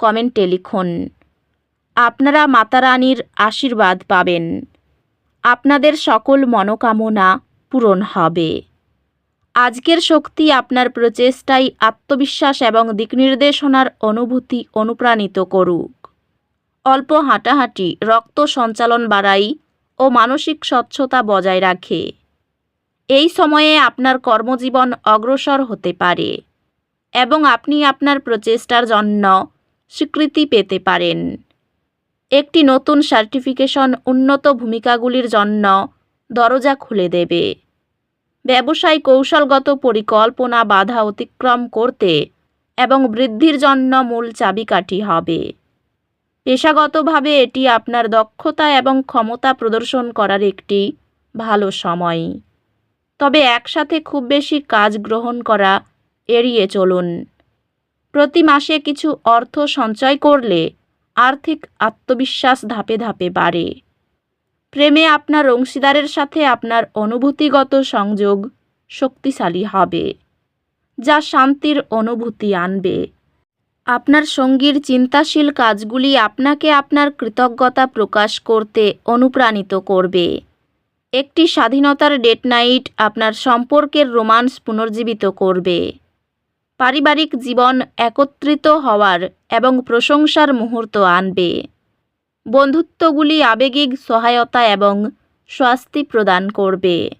কমেন্টে লিখুন। আপনারা মাতা রানীর আশীর্বাদ পাবেন। আপনাদের সকল মনোকামনা পূরণ হবে। আজকের শক্তি আপনার প্রচেষ্টাই আত্মবিশ্বাস এবং দিকনির্দেশনার অনুভূতি অনুপ্রাণিত করুক। অল্প হাঁটাহাঁটি, রক্ত সঞ্চালন বাড়াই ও মানসিক স্বচ্ছতা বজায় রাখে। এই সময়ে আপনার কর্মজীবন অগ্রসর হতে পারে এবং আপনি আপনার প্রচেষ্টার জন্য স্বীকৃতি পেতে পারেন। একটি নতুন সার্টিফিকেশন উন্নত ভূমিকাগুলির জন্য দরজা খুলে দেবে। ব্যবসায় কৌশলগত পরিকল্পনা বাধা অতিক্রম করতে এবং বৃদ্ধির জন্য মূল চাবিকাঠি হবে। পেশাগতভাবে এটি আপনার দক্ষতা এবং ক্ষমতা প্রদর্শন করার একটি ভালো সময়। তবে একসাথে খুব বেশি কাজ গ্রহণ করা এড়িয়ে চলুন। প্রতি মাসে কিছু অর্থ সঞ্চয় করলে আর্থিক আত্মবিশ্বাস ধাপে ধাপে বাড়ে। প্রেমে আপনার অংশীদারের সাথে আপনার অনুভূতিগত সংযোগ শক্তিশালী হবে, যা শান্তির অনুভূতি আনবে। আপনার সঙ্গীর চিন্তাশীল কাজগুলি আপনাকে আপনার কৃতজ্ঞতা প্রকাশ করতে অনুপ্রাণিত করবে। একটি স্বাধীনতার ডেট নাইট আপনার সম্পর্কের রোমান্স পুনর্জীবিত করবে। পারিবারিক জীবন একত্রিত হওয়ার এবং প্রশংসার মুহূর্ত আনবে। বন্ধুত্বগুলি আবেগিক সহায়তা এবং স্বাস্তি প্রদান করবে।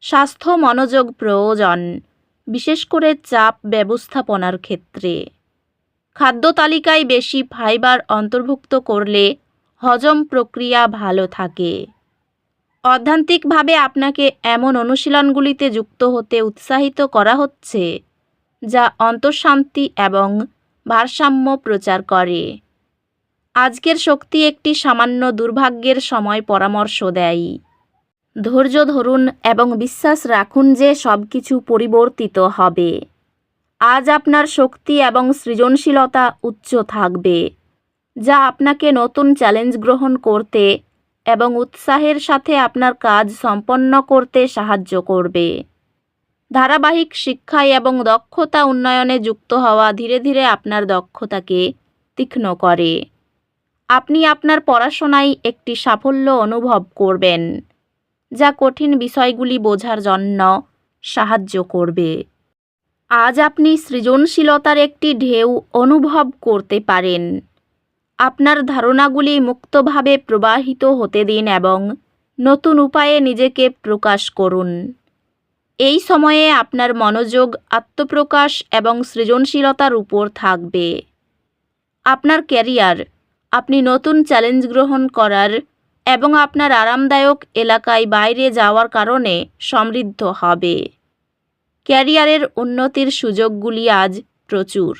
স্বাস্থ্য মনোযোগ প্রয়োজন, বিশেষ করে চাপ ব্যবস্থাপনার ক্ষেত্রে। খাদ্য তালিকায় বেশি ফাইবার অন্তর্ভুক্ত করলে হজম প্রক্রিয়া ভালো থাকে। অধ্যান্তিকভাবে আপনাকে এমন অনুশীলনগুলিতে যুক্ত হতে উৎসাহিত করা হচ্ছে। যা অন্তঃশান্তি এবং ভারসাম্য প্রচার করে। আজকের শক্তি একটি সামান্য দুর্ভাগ্যের সময় পরামর্শ দেয়। ধৈর্য ধরুন এবং বিশ্বাস রাখুন যে সব কিছু পরিবর্তিত হবে। আজ আপনার শক্তি এবং সৃজনশীলতা উচ্চ থাকবে, যা আপনাকে নতুন চ্যালেঞ্জ গ্রহণ করতে এবং উৎসাহের সাথে আপনার কাজ সম্পন্ন করতে সাহায্য করবে। ধারাবাহিক শিক্ষায় এবং দক্ষতা উন্নয়নে যুক্ত হওয়া ধীরে ধীরে আপনার দক্ষতাকে তীক্ষ্ণ করে। আপনি আপনার পড়াশোনায় একটি সাফল্য অনুভব করবেন, যা কঠিন বিষয়গুলি বোঝার জন্য সাহায্য করবে। আজ আপনি সৃজনশীলতার একটি ঢেউ অনুভব করতে পারেন। আপনার ধারণাগুলি মুক্তভাবে প্রবাহিত হতে দিন এবং নতুন উপায়ে নিজেকে প্রকাশ করুন। এই সময়ে আপনার মনোযোগ, আত্মপ্রকাশ এবং সৃজনশীলতার উপর থাকবে। আপনার ক্যারিয়ার, আপনি নতুন চ্যালেঞ্জ গ্রহণ করার এবং আপনার আরামদায়ক এলাকায় বাইরে যাওয়ার কারণে সমৃদ্ধ হবে। ক্যারিয়ারের উন্নতির সুযোগগুলি আজ প্রচুর।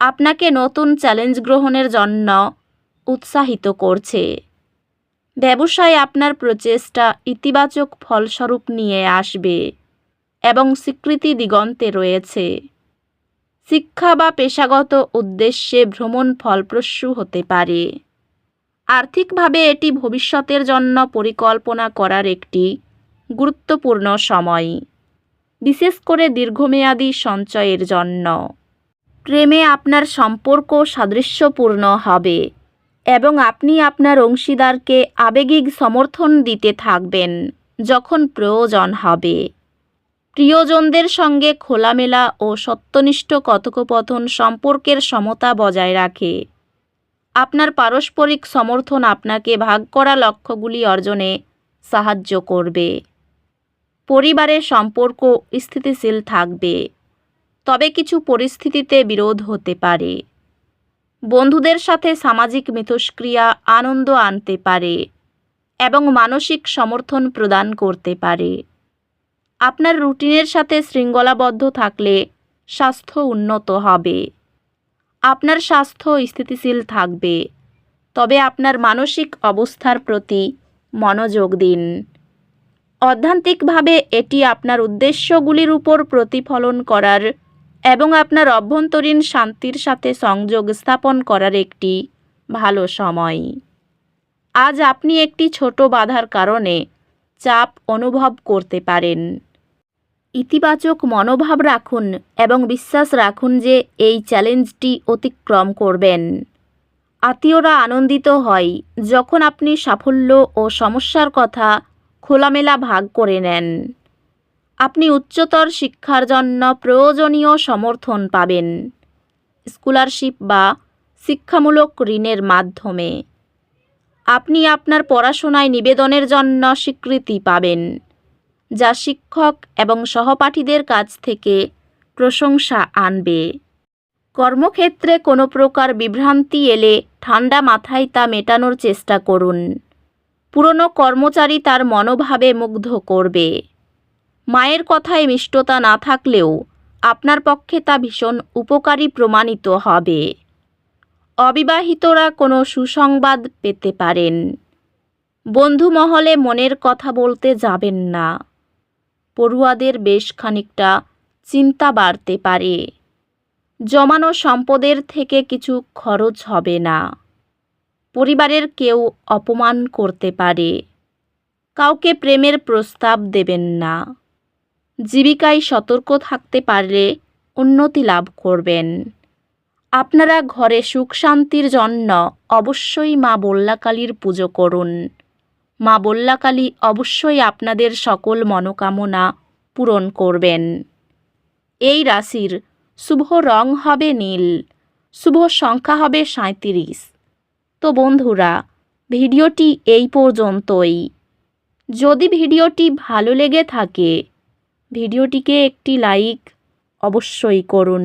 আপনাকে নতুন চ্যালেঞ্জ গ্রহণের জন্য উৎসাহিত করছে। ব্যবসায় আপনার প্রচেষ্টা ইতিবাচক ফলস্বরূপ নিয়ে আসবে। এবং স্বীকৃতি দিগন্তে রয়েছে। শিক্ষা বা পেশাগত উদ্দেশ্যে ভ্রমণ ফলপ্রসূ হতে পারে। আর্থিকভাবে এটি ভবিষ্যতের জন্য পরিকল্পনা করার একটি গুরুত্বপূর্ণ সময়, বিশেষ করে দীর্ঘমেয়াদী সঞ্চয়ের জন্য। প্রেমে আপনার সম্পর্ক সাদৃশ্যপূর্ণ হবে এবং আপনি আপনার অংশীদারকে আবেগিক সমর্থন দিতে থাকবেন যখন প্রয়োজন হবে। প্রিয়জনদের সঙ্গে খোলামেলা ও সত্যনিষ্ঠ কথোপকথন সম্পর্কের সমতা বজায় রাখে। আপনার পারস্পরিক সমর্থন আপনাকে ভাগ করা লক্ষ্যগুলি অর্জনে সাহায্য করবে। পরিবারের সম্পর্ক স্থিতিশীল থাকবে। তবে কিছু পরিস্থিতিতে বিরোধ হতে পারে। বন্ধুদের সাথে সামাজিক মিথস্ক্রিয়া আনন্দ আনতে পারে এবং মানসিক সমর্থন প্রদান করতে পারে। আপনার রুটিনের সাথে শৃঙ্খলাবদ্ধ থাকলে স্বাস্থ্য উন্নত হবে। আপনার স্বাস্থ্য স্থিতিশীল থাকবে। তবে আপনার মানসিক অবস্থার প্রতি মনোযোগ দিন। অধ্যান্তিকভাবে এটি আপনার উদ্দেশ্যগুলির উপর প্রতিফলন করার এবং আপনার অভ্যন্তরীণ শান্তির সাথে সংযোগ স্থাপন করার একটি ভালো সময়। আজ আপনি একটি ছোট বাধার কারণে চাপ অনুভব করতে পারেন। ইতিবাচক মনোভাব রাখুন এবং বিশ্বাস রাখুন যে এই চ্যালেঞ্জটি অতিক্রম করবেন। আত্মীয়রা আনন্দিত হয় যখন আপনি সাফল্য ও সমস্যার কথা খোলামেলা ভাগ করে নেন। আপনি উচ্চতর শিক্ষার জন্য প্রয়োজনীয় সমর্থন পাবেন। স্কলারশিপ বা শিক্ষামূলক ঋণের মাধ্যমে। আপনি আপনার পড়াশোনায় নিবেদনের জন্য স্বীকৃতি পাবেন, যা শিক্ষক এবং সহপাঠীদের কাছ থেকে প্রশংসা আনবে। কর্মক্ষেত্রে কোনো প্রকার বিভ্রান্তি এলে ঠান্ডা মাথায় তা মেটানোর চেষ্টা করুন। পুরনো কর্মচারী তার মনোভাবে মুগ্ধ করবে। মায়ের কথায় মিষ্টতা না থাকলেও আপনার পক্ষে তা ভীষণ উপকারী প্রমাণিত হবে। অবিবাহিতরা কোনো সুসংবাদ পেতে পারেন। বন্ধু মহলে মনের কথা বলতে যাবেন না। পড়ুয়াদের বেশ খানিকটা চিন্তা বাড়তে পারে। জমানো সম্পদের থেকে কিছু খরচ হবে না। পরিবারের কেউ অপমান করতে পারে। কাউকে প্রেমের প্রস্তাব দেবেন না। জীবিকায় সতর্ক থাকতে পারলে উন্নতি লাভ করবেন। আপনারা ঘরে সুখ শান্তির জন্য অবশ্যই মা বল্লাকালীর পুজো করুন। মা বল্লাকালী অবশ্যই আপনাদের সকল মনোকামনা পূরণ করবেন। এই রাশির শুভ রং হবে নীল, শুভ সংখ্যা হবে সাঁত্রিশ তো বন্ধুরা, ভিডিওটি এই পর্যন্তই। যদি ভিডিওটি ভালো লেগে থাকে, ভিডিওটিকে একটি লাইক অবশ্যই করুন।